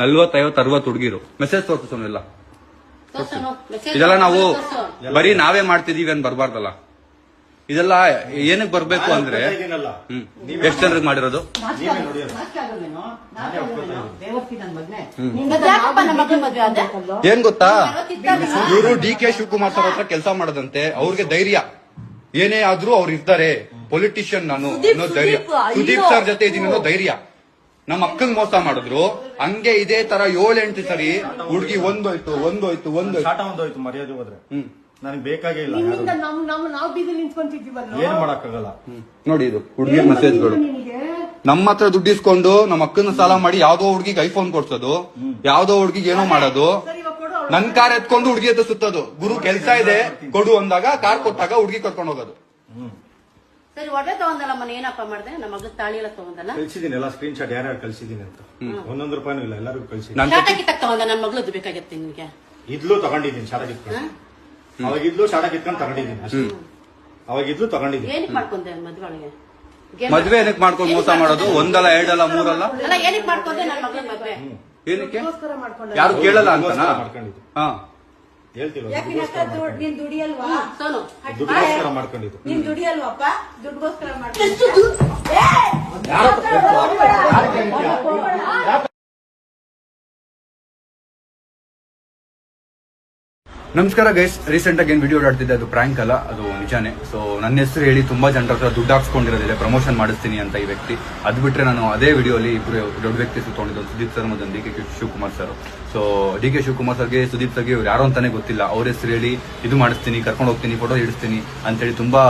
ನಲ್ವತ್ತೈವತ್ತು ಅರವತ್ತು ಹುಡುಗಿರು. Message ತೋರಿಸೋನೆಲ್ಲ ತೋರ್ಸೋನು, message ಇದೆಲ್ಲ ನಾವು. ಬರೀ ನಾವೇ ಮಾಡ್ತಿದೀವಿ ಅಂತ ಬರ್ಬಾರ್ದಲ್ಲ. ಇದೆಲ್ಲ ಏನಕ್ಕೆ ಬರ್ಬೇಕು ಅಂದ್ರೆ ಎಷ್ಟ್ ಜನರಿಗೆ ಮಾಡಿರೋದು? ಏನ್ ಗೊತ್ತಾ? ಇವರು ಡಿ ಕೆ ಶಿವಕುಮಾರ್ ಸರ್ ಹತ್ರ ಕೆಲಸ ಮಾಡದಂತೆ. ಅವ್ರಿಗೆ ಧೈರ್ಯ. ಏನೇ ಆದ್ರೂ ಅವ್ರು ಇರ್ತಾರೆ. ಪೊಲಿಟಿಷಿಯನ್ ನಾನು ಅನ್ನೋ ಧೈರ್ಯ. ಸುದೀಪ್ ಸರ್ ಜೊತೆ ಇದೀನಿ ಅನ್ನೋ ಧೈರ್ಯ. ನಮ್ಮ ಅಕ್ಕಂಗ್ ಮೋಸ ಮಾಡಿದ್ರು. ಹಂಗೆ ಇದೇ ತರ ಏಳೆಂಟು ಸರಿ ಹುಡುಗಿ ಒಂದೋಯ್ತು ಒಂದೋಯ್ತು ಒಂದೋಯ್ತು. ಶಾಟ ಒಂದೋಯ್ತು ಮರ್ಯಾದೆ ಹೋದ್ರೆ. ಹ್ಮ್. ನನಗೆ ಬೇಕಾಗೇ ಇಲ್ಲ ನಿನ್ನಿಂದ ಯಾರು. ನಮ್ ನಮ್ ನಾವ್ ಬೀದಿಲಿ ನಿಂತ್ಕೊಂತಿದ್ದೀವಲ್ಲ ಏನ್ ಮಾಡಕ್ಕಾಗಲ್ಲ. ನೋಡಿ ಇದು ಹುಡುಗಿ ಮೆಸೇಜ್ಗಳು ನಿನಗೆ ನಮ್ಮ ಹತ್ರ ದುಡ್ಡು ಇಸ್ಕೊಂಡು ನಮ್ಮ ಅಕ್ಕನ ಸಾಲ ಮಾಡಿ ಯಾವ್ದೋ ಹುಡುಗಿಗೆ ಐಫೋನ್ ಕೊಡ್ಸೋದು ಯಾವ್ದೋ ಹುಡುಗಿಗೆ ಏನೋ ಮಾಡೋದು. ಸರಿ ಇವಾಗ ಕೊಡು ಅವ್ಳು. ನನ್ ಕಾರ್ ಎತ್ಕೊಂಡು ಹುಡುಗಿ ಹತ್ರ ಸುತ್ತೋದು. ಗುರು ಕೆಲ್ಸ ಇದೆ ಕೊಡು ಅಂದಾಗ ಕಾರ್ ಕೊಟ್ಟಾಗ ಹುಡುಗಿ ಕರ್ಕೊಂಡು ಹೋಗೋದು. ಹ್ಮ್. ಸರಿ ಒಡವೆ ತಗೊಂಡಲ್ಲಮ್ಮ ಏನಪ್ಪ ಮಾಡ್ದೆ? ನಮ್ಮ ಮಗ ತಾಳಿ ಎಲ್ಲ ತಗೊಂಡಲ್ಲ? ಕಳ್ಸಿದೀನಿ ಎಲ್ಲ ಸ್ಕ್ರೀನ್ ಶಾಟ್ ಯಾರ್ಯಾರು ಕಳ್ಸಿದೀನಿ ಅಂತ. ಒಂದೊಂದು ರೂಪಾಯಿನೂ ಇಲ್ಲ ಎಲ್ಲರಿಗೂ ಕಳ್ಸಿದ್ದೀನಿ. ನನ್ ಶಾಟ ಕಿತ್ತಕ್ ತಗೊಂಡ ನನ್ನ ಮಗಳದ್ದು ಬೇಕಾಗಿತ್ತು ನಿನ್ಗೆ. ಇದ್ಲು ತಗೊಂಡಿದ್ದೀನಿ ಶಾಟ ಕಿತ್ಕೊಂಡು ಅವಾಗ ಇದ್ಲು ಶಾಟ ಕಿತ್ಕೊಂಡು ತಗೊಂಡಿದ್ದೀನಿ ಅಷ್ಟೇ. ಅವಾಗ ಇದ್ಲು ತಗೊಂಡಿದ್ದೀನಿ. ಏನಕ್ಕೆ ಮಾಡ್ಕೊಂಡೆ ಮದ್ವೆ ಒಳಗೆ ಮದ್ವೆ ಏನಕ್ಕೆ ಮಾಡ್ಕೊಂಡು ಮೋಸ ಮಾಡೋದು? ಒಂದಲ್ಲ ಎರಡಲ್ಲ ಮೂರಲ್ಲ? ಅಲ್ಲ ಏನಕ್ ಮಾಡ್ಕೊಂಡೆ ನನ್ನ ಮಗಳ ಮದ್ವೆ? ಏನಕ್ಕೆ? ಯಾರು ಕೇಳಲ್ಲ ಅಂತ ಮಾಡ್ಕೊಂಡಿದ್ದು. ಹಾ. ಹೇಳ್ತಿಲ್ಲ ಯಾಕೆ ನಿನ್ನ ಹತ್ರ ದುಡ್ಡು- ನೀನ್ ದುಡಿಯಲ್ವಾ? ಸೋನು ದುಡ್ಡಿಗೋಸ್ಕರ ಮಾಡ್ಕೊಂಡಿದ್ದು. ನೀನ್ ದುಡಿಯಲ್ವಪ್ಪ? ದುಡ್ಡುಗೋಸ್ಕರ ಮಾಡ್ತೀನಿ ನಮಸ್ಕಾರ ಗೈಸ್ ರೀಸೆಂಟ್ ಆಗಿ ಏನ್ ವಿಡಿಯೋ ಆಡ್ತಿದ್ದೆ ಅದು ಪ್ರಾಂಕ್ ಅಲ್ಲ, ಅದು ನಿಜಾನೇ. ಸೊ ನನ್ನ ಹೆಸರು ಹೇಳಿ ತುಂಬಾ ಜನರ ಹತ್ರ ದುಡ್ಡು ಹಾಕ್ಸ್ಕೊಂಡಿರೋದಿಲ್ಲ ಪ್ರಮೋಷನ್ ಮಾಡಿಸ್ತೀನಿ ಅಂತ ಈ ವ್ಯಕ್ತಿ. ಅದ್ ಬಿಟ್ರೆ ನಾನು ಅದೇ ವಿಡಿಯೋಲಿ ಇಬ್ಬರು ದೊಡ್ಡ ವ್ಯಕ್ತಿ ಸುತ್ತೊಂಡಿದ್ದು ಸುದೀಪ್ ಸರ್ ಮತ್ತು D K Shivakumar sir. So D K Shivakumar ಸರ್ಗೆ, ಸುದೀಪ್ ಸರ್ಗೆ ಇವ್ರು ಯಾರು ಅಂತಾನೆ ಗೊತ್ತಿಲ್ಲ. ಅವ್ರ ಹೆಸರು ಹೇಳಿ, ಇದು ಮಾಡಿಸ್ತೀನಿ, ಕರ್ಕೊಂಡು ಹೋಗ್ತೀನಿ ಫೋಟೋ ಇಡಿಸ್ತೀನಿ ಅಂತೇಳಿ ತುಂಬಾ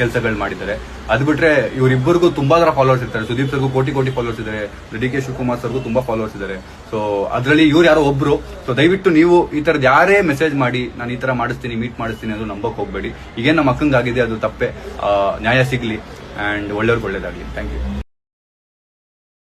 ಕೆಲಸಗಳು ಮಾಡಿದ್ದಾರೆ. ಅದು ಬಿಟ್ರೆ ಇವರಿಬ್ಬರಿಗೂ ತುಂಬಾ ತರ ಫಾಲೋವರ್ಸ್ ಇರ್ತಾರೆ. ಸುದೀಪ್ ಸರ್ಗೂ ಕೋಟಿ ಕೋಟಿ ಫಾಲೋವರ್ಸ್ ಇದ್ದಾರೆ ಡಿ ಕೆ ಶಿವಕುಮಾರ್ ಸರ್ಗೂ ತುಂಬಾ ಫಾಲೋವರ್ಸ್ ಇದ್ದಾರೆ ಸೊ ಅದರಲ್ಲಿ ಇವ್ರು ಯಾರೋ ಒಬ್ರು. ಸೊ ದಯವಿಟ್ಟು ನೀವು ಈ ತರದ ಯಾರೇ ಮೆಸೇಜ್ ಮಾಡಿ, ನಾನು ಈ ತರ ಮಾಡಿಸ್ತೀನಿ ಮೀಟ್ ಮಾಡಿಸ್ತೀನಿ ಅದು ನಂಬಕ್ ಹೋಗ್ಬೇಡಿ. ಈಗೇನ್ ನಮ್ಮ ಅಕ್ಕಂಗಾಗಿದೆ, ಅದು ತಪ್ಪೆ. ನ್ಯಾಯ ಸಿಗ್ಲಿ. ಅಂಡ್ ಒಳ್ಳೆಯವ್ರಿಗೆ ಒಳ್ಳೇದಾಗ್ಲಿ. Thank you